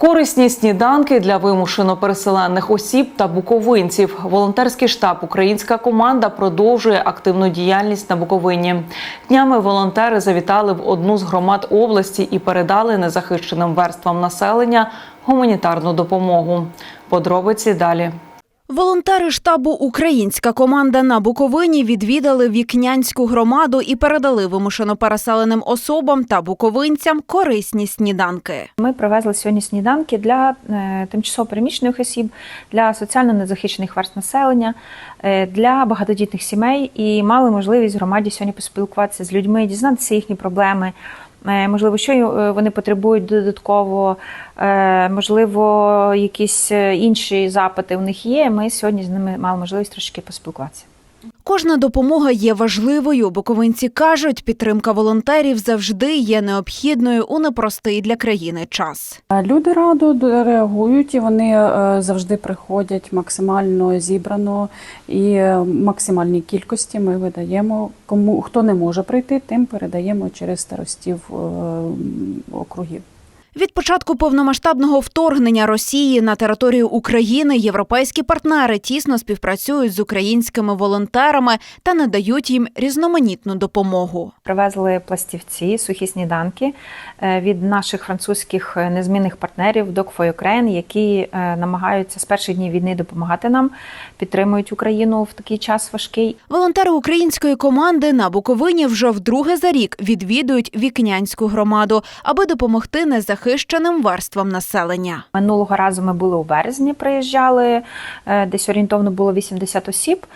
Корисні сніданки для вимушено переселених осіб та буковинців. Волонтерський штаб Українська команда продовжує активну діяльність на Буковині. Днями волонтери завітали в одну з громад області і передали незахищеним верствам населення гуманітарну допомогу. Подробиці далі. Волонтери штабу Українська команда на Буковині відвідали вікнянську громаду і передали вимушено переселеним особам та буковинцям корисні сніданки. Ми привезли сьогодні сніданки для е, тимчасово переміщених осіб, для соціально незахищених верст населення, е, для багатодітних сімей і мали можливість громаді сьогодні поспілкуватися з людьми, дізнатися їхні проблеми. Е, Можливо, що е, вони потребують додатково, е, можливо, якісь інші запити у них є. Ми сьогодні з ними мали можливість трошки поспілкуватися. Кожна допомога є важливою. Буковинці кажуть, підтримка волонтерів завжди є необхідною у непростий для країни час. Люди радо реагують і вони е, завжди приходять максимально зібрано і е, максимальній кількості ми видаємо. Кому хто не може прийти, тим передаємо через старостів е, округів. Від початку повномасштабного вторгнення Росії на територію України європейські партнери тісно співпрацюють з українськими волонтерами та надають їм різноманітну допомогу. Привезли пластівці, сухі сніданки е, від наших французьких е, незмінних партнерів Dog for Ukraine, які е, намагаються з перших днів війни допомагати нам, підтримують Україну в такий час важкий. Волонтери української команди на Буковині вже вдруге за рік відвідують вікнянську громаду, аби допомогти незахищеним верствам населення. Минулого разу ми були у березні, приїжджали е, десь орієнтовно було 80 осіб.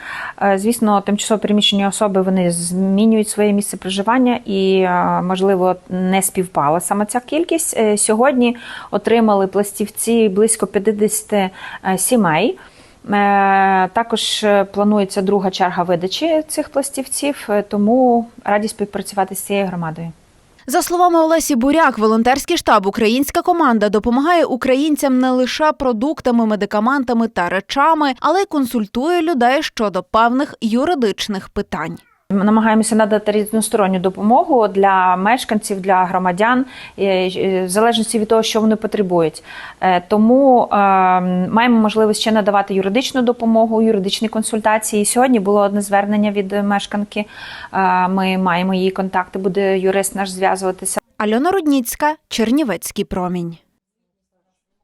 Е, Звісно, тимчасово переміщені особи вони змінюють своє місце проживання і, е, можливо, не співпала саме ця кількість. Сьогодні отримали пластівці близько 50 е, сімей. Також планується друга черга видачі цих пластівців, тому раді співпрацювати з цією громадою. За словами Олесі Буряк, волонтерський штаб Українська команда допомагає українцям не лише продуктами, медикаментами та речами, але й консультує людей щодо певних юридичних питань. Намагаємося надати різносторонню допомогу для мешканців, для громадян, е, е, в залежності від того, що вони потребують. Е, Тому маємо можливість ще надавати юридичну допомогу, юридичні консультації. Сьогодні було одне звернення від мешканки. Ми маємо її контакти, буде юрист наш зв'язуватися. Альона Рудніцька, Чернівецький промінь.